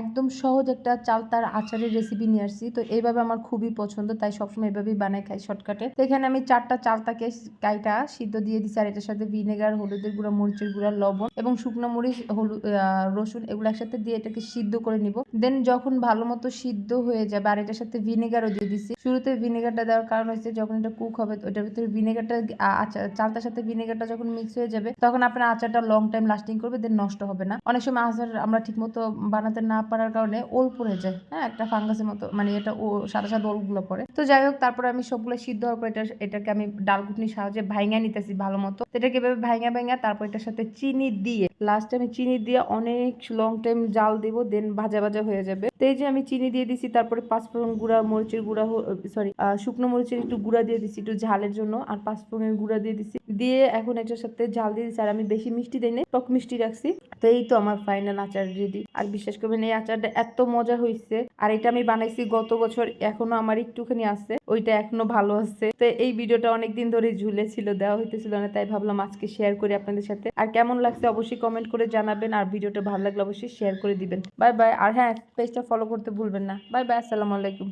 একদম সহজ একটা চালতার আচারের রেসিপি নিয়ে আসছি। তো এইভাবে আমার খুবই পছন্দ, তাই সবসময় এভাবেই বানাই খাই শর্টকাটে তো এখানে আমি চারটা চালতাকে কাইটা সিদ্ধ দিয়ে দিচ্ছি আর এটার সাথে ভিনেগার হলুদের গুঁড়া, মরিচের গুঁড়া, লবণ এবং শুকনো মরিচ হলুদ রসুন এগুলো একসাথে দিয়ে এটাকে সিদ্ধ করে নিব। দেন যখন ভালো মতো সিদ্ধ হয়ে যাবে, আর এটার সাথে ভিনেগারও দিয়ে দিচ্ছি শুরুতে ভিনেগারটা দেওয়ার কারণ হচ্ছে যখন এটা কুক হবে ওটার ভিতরে ভিনেগারটা চালতার সাথে ভিনেগারটা যখন মিক্স হয়ে যাবে, তখন আপনার আচারটা লং টাইম লাস্টিং করবে দেন নষ্ট হবে না। অনেক সময় আচার আমরা ঠিকমতো বানাতে না পারার কারণে ওল পড়ে যায় হ্যাঁ একটা ফাঙ্গাসের মতো মানে এটা ও, সাদা সাদা ওলগুলো পড়ে। তো যাই হোক, তারপরে আমি সবগুলো সিদ্ধ হওয়ার পর এটা এটাকে আমি ডাল ঘুটনির সাহায্যে ভাইঙা নিতেছি ভালো মতো। এটাকে এভাবে ভাইঙা ভাইঙা, তারপর এটার সাথে চিনি দিয়ে লাস্টে আমি চিনি দিয়ে অনেক লং টাইম জাল দিব দেন ভাজা ভাজা হয়ে যাবে। তো এই যে আমি চিনি দিয়ে দিছি, তারপরে পাঁচফোড়ন গুঁড়া, মরিচের গুঁড়া সরি শুকনো মরিচের একটু গুঁড়া দিয়ে দিছি, একটু ঝালের জন্য, আর পাঁচফোড়নের গুঁড়া দিয়ে দিছি। দিয়ে এখন এটার সাথে ঝাল দিয়ে দিছি, আর আমি বেশি মিষ্টি দিই না টক মিষ্টি রাখছি। তো এই তো আমার ফাইনাল আচার রেডি আর বিশ্বাস করবেন এই আচারটা এত মজা হয়েছে আর এটা আমি বানাইছি গত বছর, এখনও আমার একটুখানি আছে। ওইটা এখনও ভালো আছে। তো এই ভিডিওটা অনেকদিন ধরে ঝুলে ছিল, দেওয়া হইতেছিল না, তাই ভাবলাম আজকে শেয়ার করি আপনাদের সাথে। আর কেমন লাগছে অবশ্যই কমেন্ট করে জানাবেন, আর ভিডিওটা ভালো লাগলে অবশ্যই শেয়ার করে দিবেন। বাই বাই আর হ্যাঁ পেজটা ফলো করতে ভুলবেন না। বাই বাই আসসালামু আলাইকুম।